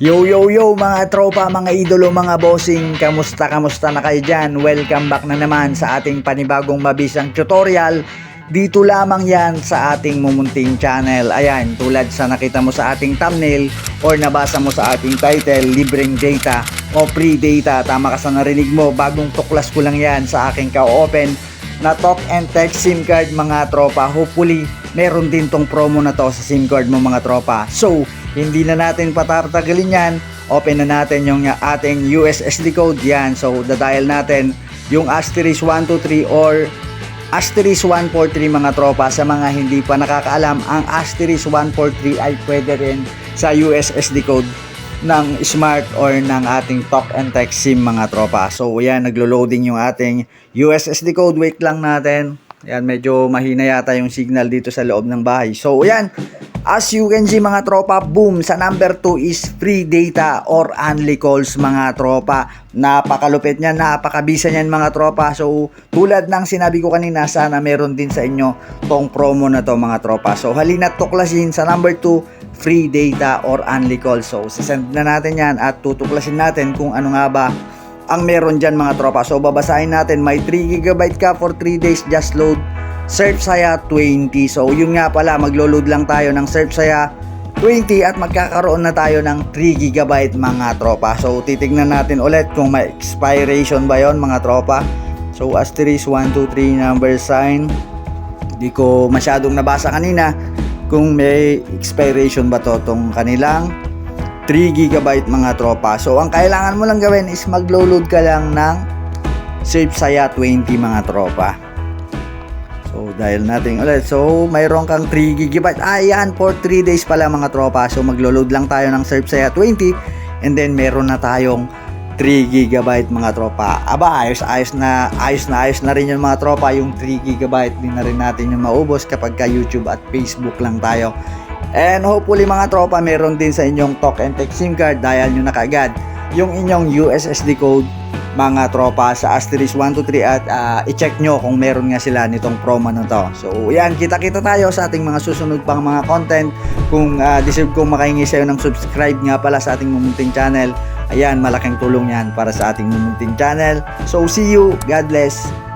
Yo yo yo mga tropa, mga idolo, mga bossing, kamusta kamusta na kayo dyan? Welcome back na naman sa ating panibagong mabisang tutorial. Dito lamang yan sa ating mumunting channel. Ayan, tulad sa nakita mo sa ating thumbnail or nabasa mo sa ating title, libreng data o free data. Tama ka sa narinig mo, bagong tuklas ko lang yan sa aking ka-open na talk and text SIM card mga tropa. Hopefully, meron din tong promo na to sa SIM card mo mga tropa. So, hindi na natin patatagalin yan. Open na natin yung ating USSD code yan. So, dadial natin yung asterisk 123 or asterisk 143 mga tropa. Sa mga hindi pa nakakaalam, ang asterisk 143 ay pwede rin sa USSD code ng smart or ng ating talk and text SIM mga tropa. So, yan, naglo-loading yung ating USSD code. Wait lang natin. Yan, medyo mahina yata yung signal dito sa loob ng bahay. So, yan. As you can see mga tropa, boom, sa number 2 is free data or only calls mga tropa. Napakalupit niyan, napakabisa niyan mga tropa. So, tulad ng sinabi ko kanina, sana meron din sa inyo tong promo na to mga tropa. So, halina tuklasin sa number 2, free data or only calls. So, sisend na natin yan at tutuklasin natin kung ano nga ba ang meron dyan mga tropa. So, babasahin natin, may 3GB ka for 3 days, just load Surf Saya 20. So, yun nga pala, maglo-load lang tayo ng Surf Saya 20 at magkakaroon na tayo ng 3GB mga tropa. So, titignan natin ulit kung may expiration ba yon mga tropa. So, asterisk 123 number sign. Hindi ko masyadong nabasa kanina kung may expiration ba to tong kanilang 3GB mga tropa. So, ang kailangan mo lang gawin is maglo-load ka lang ng Surf Saya 20 mga tropa. So, dahil natin ulit. So, mayroon kang 3 GB. Ah, yan, for 3 days pala mga tropa. So, maglo-load lang tayo ng Surf Saya 20. And then, meron na tayong 3 GB mga tropa. Aba, ayos, ayos na, ayos na, ayos na rin yung mga tropa. Yung 3 GB, din na rin natin yung maubos kapag ka YouTube at Facebook lang tayo. And hopefully mga tropa, meron din sa inyong talk and text SIM card. Dial nyo na kaagad yung inyong USSD code mga tropa sa asterisk 123 at ah, i-check nyo kung meron nga sila nitong promo na to. So yan, kita-kita tayo sa ating mga susunod pang mga content. Kung uh, deserve kong makahingi sa'yo ng subscribe nga pala sa ating mumunting channel, ayan, malaking tulong yan para sa ating mumunting channel. So see you, God bless.